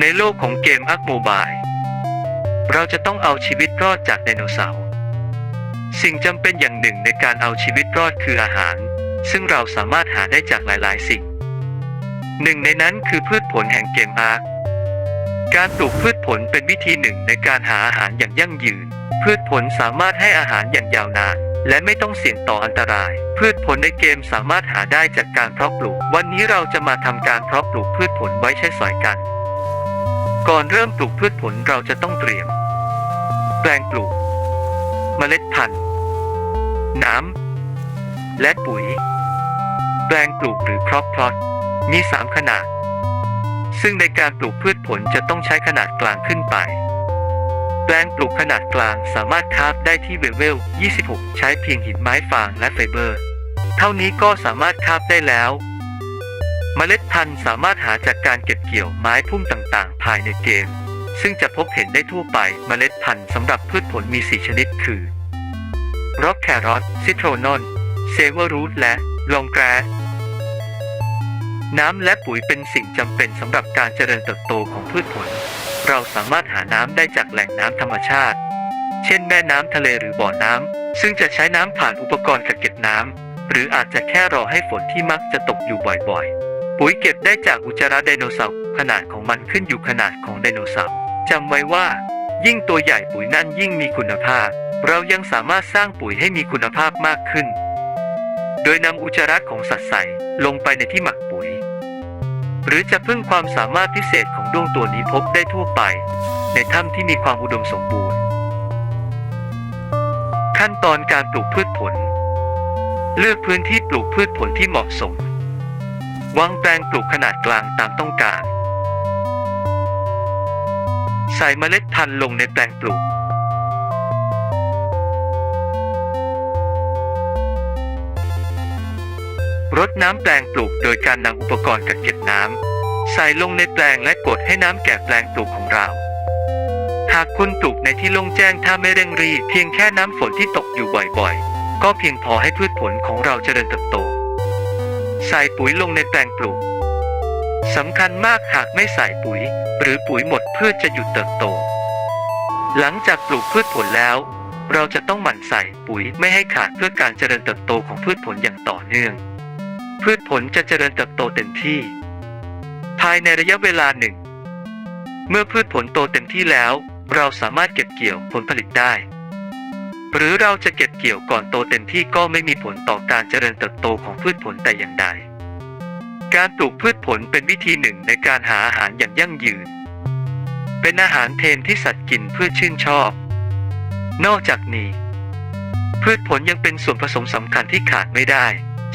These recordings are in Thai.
ในโลกของเกมอักโมบาย เราจะต้องเอาชีวิตรอดจากไดโนเสาร์ สิ่งจำเป็นอย่างหนึ่งในการเอาชีวิตรอดคืออาหาร ซึ่งเราสามารถหาได้จากหลาย ๆ สิ่ง หนึ่งในนั้นคือพืชผลแห่งเกมอาร์คการปลูกพืชผลเป็นวิธีหนึ่งในการหาอาหารอย่างยั่งยืน พืชผลสามารถให้อาหารอย่างยาวนาน และไม่ต้องเสี่ยงต่ออันตราย พืชผลในเกมสามารถหาได้จากการเพาะปลูก วันนี้เราจะมาทำการเพาะปลูกพืชผลไว้ใช้สอยกัน ก่อนเริ่มปลูกพืชผลเราจะต้องเตรียม แปลงปลูก เมล็ดพันธุ์ น้ำ และปุ๋ย แปลงปลูกหรือครอปพลอตมี 3 ขนาด ซึ่งในการปลูกพืชผลจะต้องใช้ขนาดกลางขึ้นไป แปลงปลูกขนาดกลางสามารถคราฟได้ที่เวลเวล 26 ใช้เพียงหินไม้ฟางและไฟเบอร์ เท่านี้ก็สามารถคราฟได้แล้ว เมล็ดพันธุ์สามารถหาจากการเก็บเกี่ยวไม้พุ่มต่างๆ ภายในเกม ซึ่งจะพบเห็นได้ทั่วไปเมล็ดพันธุ์สำหรับพืชผลมี 4 ชนิดคือร็อกแครอทซิโทรนอนเซเวอร์รูทและลองแกรสน้ำและปุ๋ยเป็นสิ่งจำเป็นสำหรับการเจริญเติบโตของพืชผล เราสามารถหาน้ำได้จากแหล่งน้ำธรรมชาติ เช่น แม่น้ำทะเลหรือบ่อน้ำ ซึ่งจะใช้น้ำผ่านอุปกรณ์กักเก็บน้ำ หรืออาจจะแค่รอให้ฝนที่มักจะตกอยู่บ่อยๆ ปุ๋ยเก็บได้จากอุจจาระไดโนเสาร์ขนาดของมันขึ้นอยู่ขนาดของไดโนเสาร์จำไว้ว่า ยิ่งตัวใหญ่ปุ๋ยนั่นยิ่งมีคุณภาพ เรายังสามารถสร้างปุ๋ยให้มีคุณภาพมากขึ้น โดยนำอุจจาระของสัตว์ใส่ลงไปในที่หมักปุ๋ย หรือจะพึ่งความสามารถพิเศษของดวงตัวนี้พบได้ทั่วไป ในถ้ำที่มีความอุดมสมบูรณ์ ขั้นตอนการปลูกพืชผล เลือกพื้นที่ปลูกพืชผลที่เหมาะสม วางแปลงปลูกขนาดกลางตามต้องการ ใส่เมล็ดพันธุ์ลงในแปลงปลูก รดน้ำแปลงปลูกโดยการนำอุปกรณ์กักเก็บน้ำ ใส่ลงในแปลงและกดให้น้ำแก่แปลงปลูกของเรา หากคุณปลูกในที่โล่งแจ้งถ้าไม่เร่งรีบเพียงแค่น้ำฝนที่ตกอยู่บ่อยๆ ก็เพียงพอให้พืชผลของเราเจริญเติบโต ใส่ปุ๋ยลงในแปลงปลูกสำคัญมากหากไม่ใส่ปุ๋ย หรือปุ๋ยหมดพืชจะหยุดเติบโต หลังจากปลูกพืชผลแล้ว เราจะต้องหมั่นใส่ปุ๋ยไม่ให้ขาดเพื่อการเจริญเติบโตของพืชผลอย่างต่อเนื่อง พืชผลจะเจริญเติบโตเต็มที่ ภายในระยะเวลาหนึ่ง เมื่อพืชผลโตเต็มที่แล้ว เราสามารถเก็บเกี่ยวผลผลิตได้ หรือเราจะเก็บเกี่ยวก่อนโตเต็มที่ก็ไม่มีผลต่อการเจริญเติบโตของพืชผลแต่อย่างใด การปลูกพืชผลเป็นวิธีหนึ่งในการหาอาหารอย่างยั่งยืน เป็นอาหารเทนที่สัตว์กินเพื่อชื่นชอบ นอกจากนี้ พืชผลยังเป็นส่วนผสมสำคัญที่ขาดไม่ได้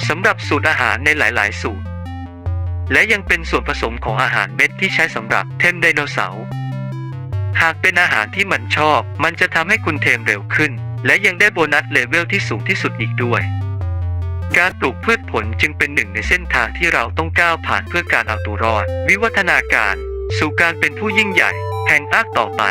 สำหรับสูตรอาหารในหลาย ๆ สูตร และยังเป็นส่วนผสมของอาหารเม็ดที่ใช้สำหรับเทมไดโนเสาร์ หากเป็นอาหารที่มันชอบ มันจะทำให้คุณเทมเร็วขึ้น และยังได้โบนัสเลเวลที่สูงที่สุดอีกด้วย การปลูกพืชผลจึงเป็นหนึ่งในเส้นทางที่เราต้องก้าวผ่านเพื่อการเอาตัวรอด วิวัฒนาการ สู่การเป็นผู้ยิ่งใหญ่ แห่งอาร์ต่อไป